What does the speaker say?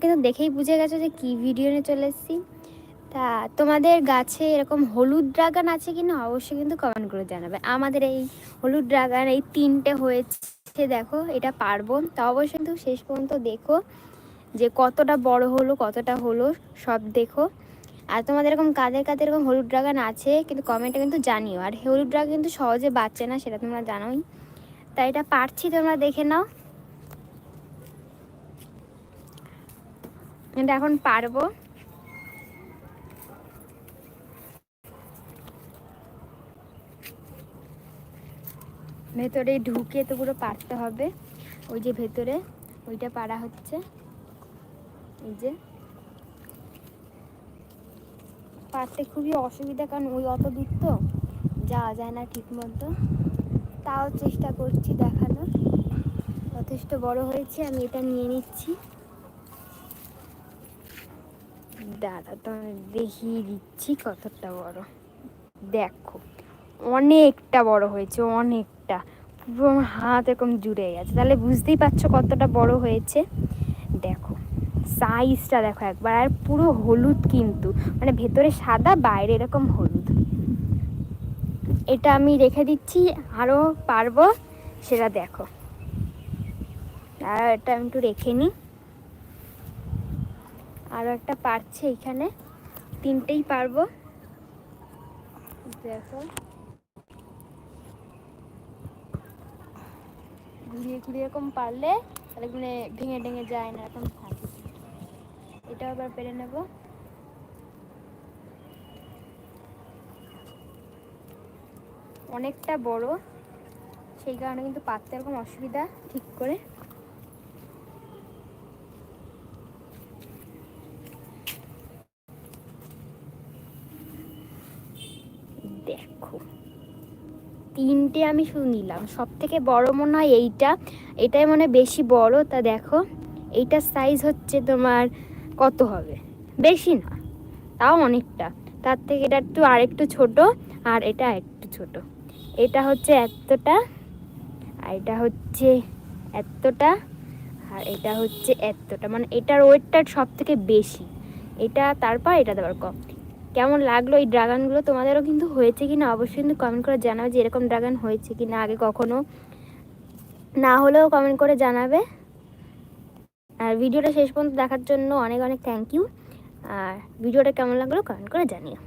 কিন্তু দেখেই বুঝে গেছো যে কি ভিডিও নিয়ে চলে এসেছি। তা তোমাদের গাছে এরকম হলুদ ড্রাগন আছে কি না অবশ্যই কিন্তু কমেন্ট করে জানাবে। আমাদের এই হলুদ ড্রাগন এই তিনটে হয়েছে দেখো, এটা পারব তা অবশ্যই কিন্তু শেষ পর্যন্ত দেখো যে কতটা বড় হলো, কতটা হলো, সব দেখো। আর তোমাদের এরকম কাদের কাদের এরকম হলুদ ড্রাগন আছে, কিন্তু কমেন্টে কিন্তু জানিও। আর হলুদ ড্রাগন কিন্তু সহজে বাচ্চে না, সেটা তোমরা জানোই। তাই এটা পারছি, তোমরা দেখে নাও। এটা এখন পারব। ভেতরে ঢুকে তো পুরো পারতে হবে। ওই যে ভেতরে, ওইটা পারা হচ্ছে। এই যে। পারতে খুবই অসুবিধা, কারণ ওই অত দূর তো যাওয়া যায় না ঠিক মতো তাও চেষ্টা করছি দেখানোর। যথেষ্ট বড় হয়েছে, আমি এটা নিয়ে নিচ্ছি। দাঁড়া তো আমি দেখিয়ে দিচ্ছি কতটা বড় দেখো, অনেকটা বড় হয়েছে, অনেকটা। পুরো আমার হাত এরকম জুড়ে গেছে। তাহলে বুঝতেই পারছ কতটা বড় হয়েছে? দেখো সাইজটা দেখো একবার, আর পুরো হলুদ কিন্তু। মানে ভেতরে সাদা, বাইরে এরকম হলুদ। এটা আমি রেখে দিচ্ছি আরও পারব, সেটা দেখো। আর এটা আমি একটু রেখে নিই। আরও একটা পারছে এখানে। তিনটেই পারব। দেখো। ঘুরিয়ে ঘুরিয়ে এরকম পারলে তাহলে মানে ভেঙে টেঙে যায় না, এরকম থাকে। এটাও আবার পেরে নেব। অনেকটা বড়, সেই কারণে কিন্তু পাততে এরকম অসুবিধা ঠিক করে। দেখো। তিনটে আমি শুধু নিলাম। সব থেকে বড় মনে হয় এইটা। এটাই মনে বেশি বড়। তা দেখো এইটার সাইজ হচ্ছে তোমার কত হবে? বেশি না, তাও অনেকটা। তার থেকে এটা একটু আরেকটু ছোট আর এটা একটু ছোট। এটা হচ্ছে এতটা আর এটা হচ্ছে এতটা আর এটা হচ্ছে এতটা। মানে এটার ওয়েটটা সব থেকে বেশি। এটা তারপর এটা দেওয়ার কম কেমন লাগল? এই ড্রাগনগুলো তোমাদেরও কিন্তু হয়েছে কি না অবশ্যই কিন্তু কমেন্ট করে জানাবে যে এরকম ড্রাগন হয়েছে কি না আগে কখনো। না হলেও কমেন্ট করে জানাবে। আর ভিডিওটা শেষ পর্যন্ত দেখার জন্য অনেক অনেক থ্যাংক ইউ আর ভিডিওটা কেমন লাগল কমেন্ট করে জানিও।